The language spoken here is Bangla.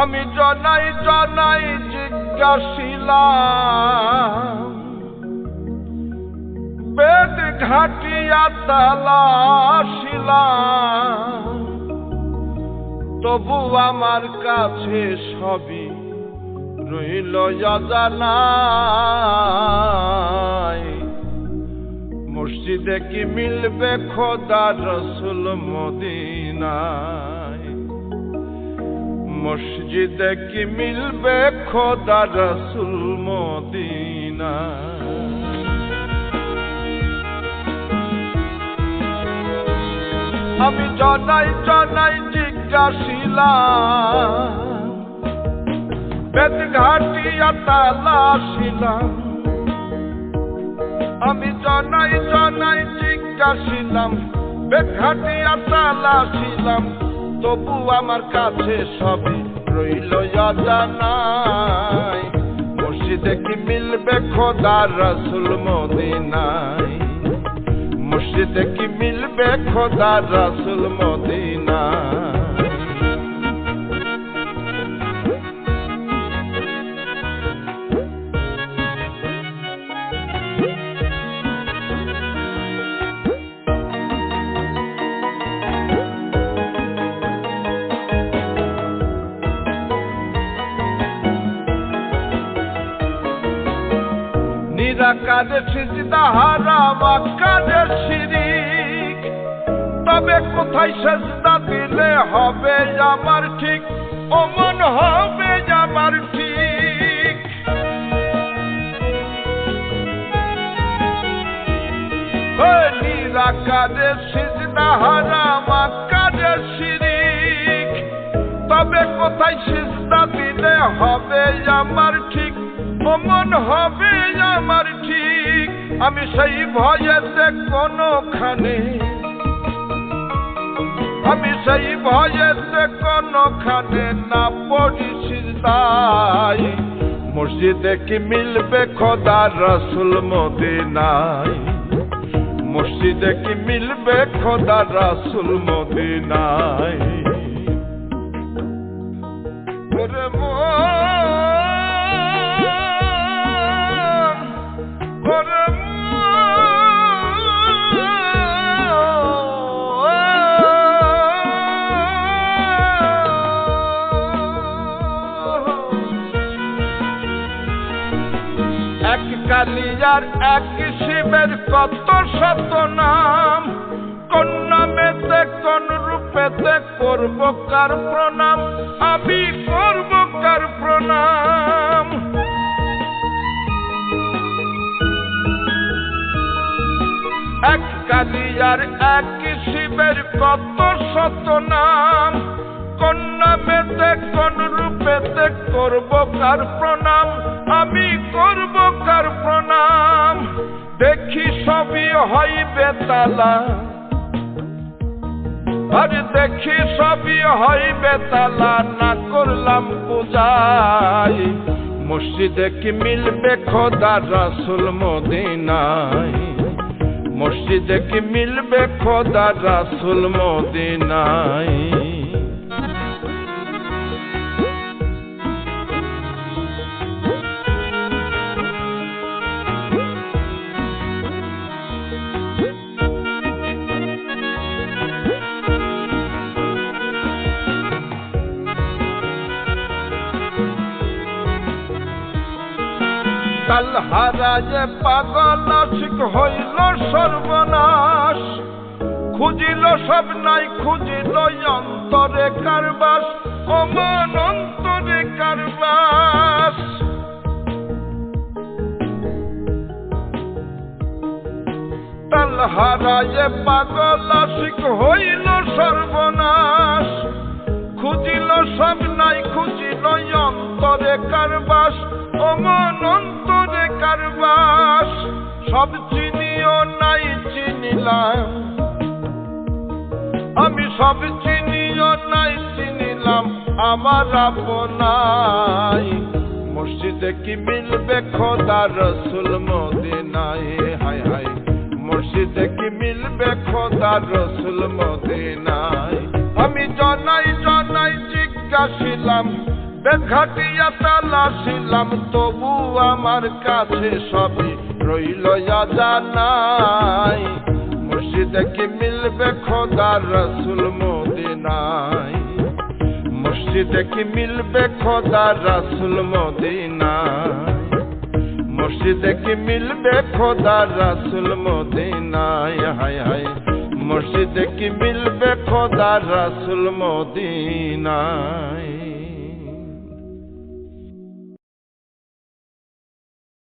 আমি জনাই জনাই, জিজ্ঞাসিলাম। বেদ ঘাটিয়া তালাশিলাম তবু আমার কাছে সবই রইল জানাই মসজিদে কি মিলবে খোদা রসুল মদিনায়? মসজিদে কি মিলবে খোদা রসুল মদিনায় আমি জনাই জনাই জিজ্ঞাসিলাম বেদ ঘাটিয়া তালাশিলাম আমি জনাই জনাই জিজ্ঞাসিলাম বেদ ঘাটিয়া তালাশিলাম তবু আমার কাছে সবই রইল জানাই মসজিদে কি মিলবে খোদার রসুল মদিনায়? মসজিদে কি মিলবে খোদার রসুল মদিনা নিরাকারে সিজদা হারাম আকারে শিরিক তবে কোথায় সেজদা দিলে হবে আমার ঠিক? অমন হবে আমার ঠিক। নিরাকারে সিজদা হারাম আকারে শিরিক তবে কোথায় সিজদা দিলে হবে আমার ঠিক? অমন হবে আমার ঠিক। আমি সেই ভয়েতে কোনখানে। আমি সেই ভয়েতে কোনখানে না পড়িছি তাই। মসজিদে কি মিলবে খোদা রসুল মদিনায়? মসজিদে কি মিলবে খোদা রসুল মদিনায়? এক কালিয়ার এক শিবের কত শত নাম। কোন নামেতে, কোন রূপেতে করব কার প্রণাম? আমি করব কার প্রণাম? এক কালিয়ার এক শিবের কত শত নাম। কোন নামেতে, কোন রূপেতে করব কার প্রণাম? আমি করব সবই হইবে তালা আর দেখি সবই হইবে তালা না করলাম পূজাই মসজিদে কি মিলবে খোদা রাসুল মদিনায়? মসজিদে কি মিলবে খোদা রাসুল মদিনায়? কাল হারাজে পাগল আশিক হইল সর্বনাশ। খুঁজিল সব নাই, খুঁজিল অন্তরে কারবাস, অমান অন্তরে কারবাস। তাল হারাজে পাগল আশিক হইল সর্বনাশ। খুঁজিল সব নাই, খুঁজিল অন্তরে কারবাস, অমন অন্তরে কারবাস সব চিনিও নাই চিনিলাম। আমি সব চিনিও নাই চিনিলাম, আমার আপনাই। মসজিদে কি মিলবে খোদা রসুল মদিনায়? হায় হায়, মসজিদে কি মিলবে খোদা রসুল মদিনায়? আমি জনাই জনাই, জিজ্ঞাসিলাম ঘাটিয়া তালাশিলাম তবু আমার কাছে সবই রইল জানাই মুর্শিদে কি মিলবে খোদা রসুল মদিনাই মুর্শিদে কি মিলবে খোদা রসুল মদিনাই মুর্শিদে কি মিলবে খোদা রসুল মদিনায়? হায় হায় মুর্শিদে কি মিলবে খোদা রসুল মদিনায়?